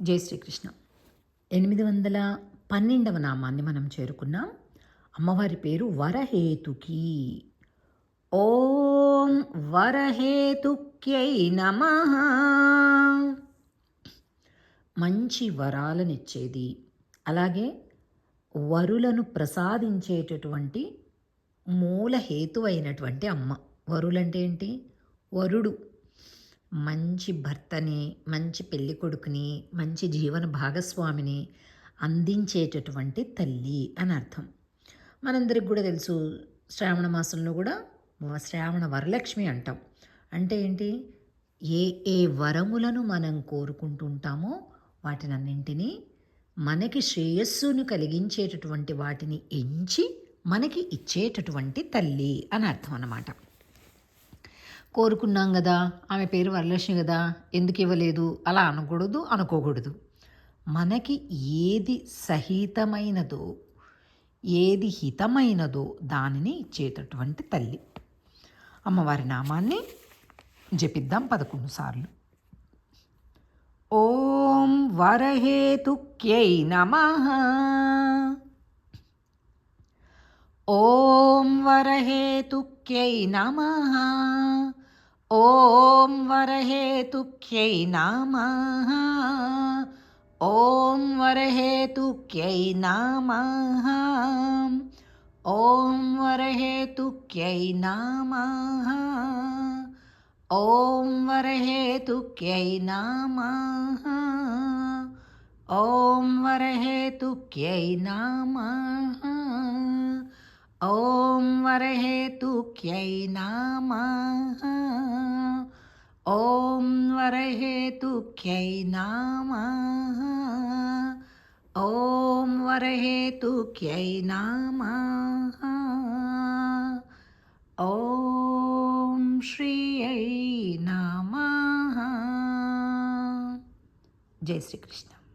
జై శ్రీకృష్ణ. ఎనిమిది వందల పన్నెండవ నామాన్ని మనం చేరుకున్నాం. అమ్మవారి పేరు వరహేతుకి. ఓం వరహేతుక్యై నమ. మంచి వరాలనిచ్చేది. అలాగే వరులను ప్రసాదించేటటువంటి మూల హేతు అయినటువంటి అమ్మ. వరులంటే ఏంటి? వరుడు. మంచి భర్తని మంచి పెళ్ళి కొడుకుని మంచి జీవన భాగస్వామిని అందించేటటువంటి తల్లి అని అర్థం. మనందరికి కూడా తెలుసు శ్రావణ మాసంలో కూడా శ్రావణ వరలక్ష్మి అంటాం. అంటే ఏంటి? ఏ ఏ వరములను మనం కోరుకుంటుంటామో వాటినన్నింటినీ మనకి శ్రేయస్సును కలిగించేటటువంటి వాటిని ఎంచి మనకి ఇచ్చేటటువంటి తల్లి అని అర్థం అన్నమాట. కోరుకున్నాం కదా ఆమె పేరు వరలక్ష్మి కదా ఎందుకు ఇవ్వలేదు? అలా అనకూడదు అనుకోకూడదు. మనకి ఏది సహితమైనదో ఏది హితమైనదో దానిని ఇచ్చేటటువంటి తల్లి. అమ్మవారి నామాన్ని జపిద్దాం పదకొండు సార్లు. ఓం వరహేతుక్యై నమ. ఓం వరహేతుక్యై నమ. ॐ वरहेतुक्यै नमः। ॐ वरहेतुक्यै नमः। ॐ वरहेतुक्यै नमः। ॐ वरहेतुक्यै नमः। ॐ वरहेतुक्यै नमः। ॐ वरहेतुक्यै नमः। ॐ वरहेतुख्यै नामः। ॐ वरहेतुख्यै नामः। ॐ श्रियै नमः। जय श्रीकृष्ण।